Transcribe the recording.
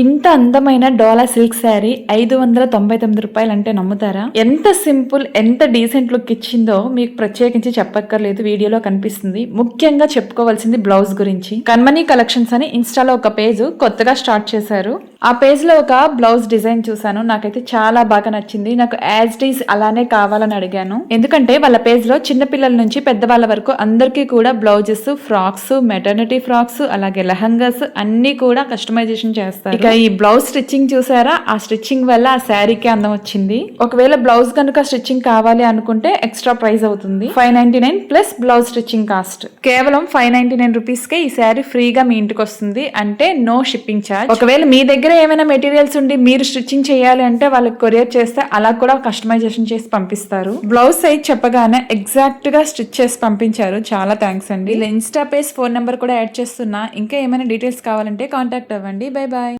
ఇంత అందమైన డోలా సిల్క్ శారీ ఐదు వందల తొంభై తొమ్మిది రూపాయలు అంటే నమ్ముతారా? ఎంత సింపుల్ ఎంత డీసెంట్ లుక్ ఇచ్చిందో మీకు ప్రత్యేకించి చెప్పక్కర్లేదు వీడియోలో కనిపిస్తుంది. ముఖ్యంగా చెప్పుకోవాల్సింది బ్లౌజ్ గురించి. కన్మనీ కలెక్షన్స్ అని ఇన్స్టాలో ఒక పేజ్ కొత్తగా స్టార్ట్ చేశారు. ఆ పేజ్లో ఒక బ్లౌజ్ డిజైన్ చూసాను నాకైతే చాలా బాగా నచ్చింది. నాకు యాజ్ డీస్ అలానే కావాలని అడిగాను. ఎందుకంటే వాళ్ళ పేజ్లో నుంచి పెద్దవాళ్ళ వరకు అందరికీ కూడా బ్లౌజెస్ ఫ్రాక్స్ మెటర్నిటీ ఫ్రాక్స్ అలాగే లెహంగాస్ అన్ని కూడా కస్టమైజేషన్ చేస్తారు. ఇక ఈ బ్లౌజ్ స్టిచ్చింగ్ చూసారా? ఆ స్టిచ్చింగ్ వల్ల ఆ శారీకి అందం వచ్చింది. ఒకవేళ బ్లౌజ్ కనుక స్టిచ్చింగ్ కావాలి అనుకుంటే ఎక్స్ట్రా ప్రైస్ అవుతుంది. Five ninety nine plus blouse stitching cost కేవలం ఫైవ్ నైన్టీ నైన్ రూపీస్ కే ఈ శారీ ఫ్రీగా మీ ఇంటికి వస్తుంది. అంటే నో షిప్పింగ్ ఛార్జ్ ఒకవేళ మీ దగ్గర ఏమైనా మెటీరియల్స్ ఉండి మీరు స్టిచ్చింగ్ చేయాలి అంటే వాళ్ళకి కొరియర్ చేస్తే అలా కూడా కస్టమైజేషన్ చేసి పంపిస్తారు. బ్లౌజ్ సైజ్ చెప్పగానే ఎగ్జాక్ట్గా స్టిచ్ చేసి పంపించారు. చాలా థ్యాంక్స్ అండి. ఇలా ఇన్స్టా పేజ్ ఫోన్ నెంబర్ కూడా యాడ్ చేస్తున్నా. ఇంకా ఏమైనా డీటెయిల్స్ కావాలంటే కాంటాక్ట్ అవ్వండి. Bye bye